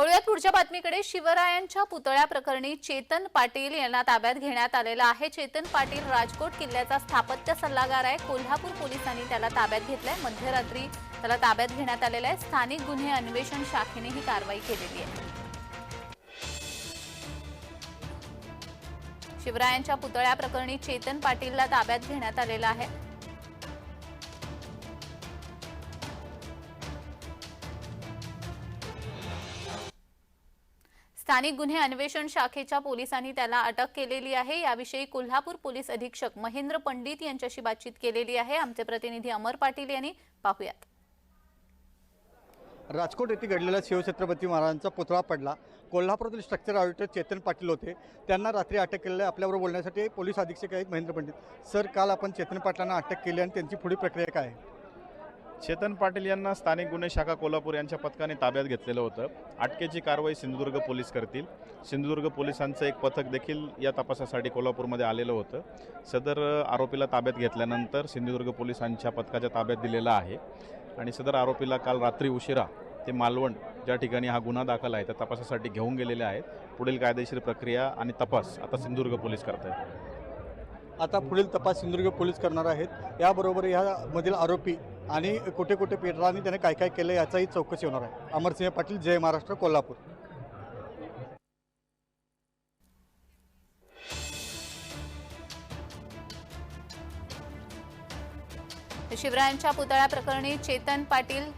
वळूयात पुढच्या बातमीकडे. शिवरायांच्या पुतळ्या प्रकरणी चेतन पाटील यांना ताब्यात घेण्यात आलेलं आहे. चेतन पाटील राजकोट किल्ल्याचा स्थापत्य सल्लागार आहे. कोल्हापूर पोलिसांनी त्याला ताब्यात घेतलाय. मध्यरात्री त्याला ताब्यात घेण्यात आलेलं आहे. स्थानिक गुन्हे अन्वेषण शाखेने ही कारवाई केलेली आहे. शिवरायांच्या पुतळ्या प्रकरणी चेतन पाटीलला ताब्यात घेण्यात आलेला आहे. स्थानिक गुन्हे अन्वेषण शाखेच्या पोलिसांनी त्याला अटक केलेली आहे. याविषयी कोल्हापूर पोलीस अधीक्षक महेंद्र पंडित यांच्याशी बातचीत केलेली आहे. आमचे प्रतिनिधी अमर पाटील यांनी पाहूयात. राजकोट येथे घडलेला शिवछत्रपती महाराजांचा पुतळा पडला. कोल्हापुरातील स्ट्रक्चर ऑडिटर चेतन पाटील होते. त्यांना रात्री अटक केलेलं आहे आपल्याबरोबर बोलण्यासाठी पोलीस अधीक्षक आहेत महेंद्र पंडित. सर काल आपण चेतन पाटलांना अटक केली आणि त्यांची पुढील प्रक्रिया काय आहे? चेतन पाटील यांना स्थानिक गुन्हे शाखा कोल्हापूर यांच्या पथकाने ताब्यात घेतलेलं होतं. अटकेची कारवाई सिंधुदुर्ग पोलीस करतील. सिंधुदुर्ग पोलिसांचं एक पथक देखील या तपासासाठी कोल्हापूरमध्ये आलेलं होतं. सदर आरोपीला ताब्यात घेतल्यानंतर सिंधुदुर्ग पोलिसांच्या पथकाच्या ताब्यात दिलेला आहे. आणि सदर आरोपीला काल रात्री उशिरा ते मालवण ज्या ठिकाणी हा गुन्हा दाखल आहे त्या तपासासाठी घेऊन गेलेले आहेत. पुढील कायदेशीर प्रक्रिया आणि तपास आता सिंधुदुर्ग पोलीस करत आहेत आता पुढील तपास सिंधुदुर्ग पोलीस करणार आहेत. याबरोबर यामधील आरोपी आणि कुठे कुठे पेटला आणि त्याने काय काय केलं याचाही चौकशी होणार आहे. अमरसिंह पाटील जय महाराष्ट्र कोल्हापूर. शिवरायांच्या पुतळ्या प्रकरणी चेतन पाटील